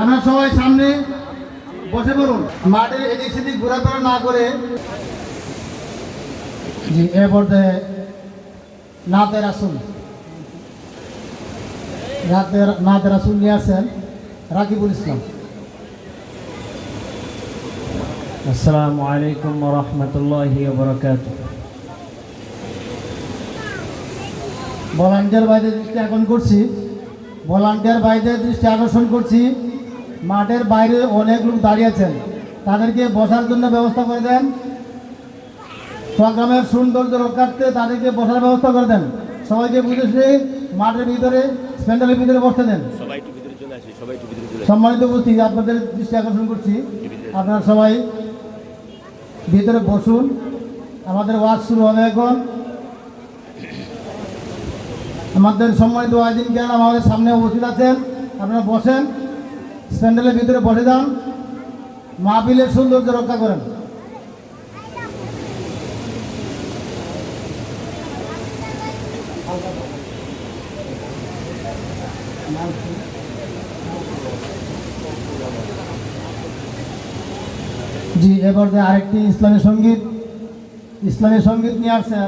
আপনারা সবাই সামনে বসে পড়ুন। মাঠে এদিক সেদিক ঘোরাফেরা না করে জি এ পর্যায়ে নাতের আসুন। রাতের নাতের আসুন নিয়ে আসেন রাকিবুল ইসলাম। আসসালামু আলাইকুম রহমতুল্লাহি বরকাত ভলান্টিয়ার বাইরে দৃষ্টি আকর্ষণ করছি। ভলান্টিয়ার বাইরে দৃষ্টি আকর্ষণ করছি। মাঠের বাইরে অনেক লোক দাঁড়িয়ে আছেন। তাদেরকে বসার জন্য ব্যবস্থা করে দেন। প্রোগ্রামের সৌন্দর্য রক্ষার্থে তাদেরকে বসার ব্যবস্থা করে দেন। সবাইকে বুঝেছে মাঠের ভিতরে স্প্যান্ডেলের ভিতরে বসতে দেন। সম্মানিত উপস্থিতি আপনাদের দৃষ্টি আকর্ষণ করছি। আপনারা সবাই ভিতরে বসুন। আমাদের ওয়াজ শুরু হবে এখন। আমাদের সম্মানিত ওয়াজিন জ্ঞান আমাদের সামনে উপস্থিত আছেন। আপনারা বসেন। স্প্যান্ডেলের ভিতরে বসে যান। মাহফিলের সৌন্দর্য রক্ষা করেন। জি, এবার যে আরেকটি ইসলামী সংগীত ইসলামী সংগীত নিয়ে আসছেন।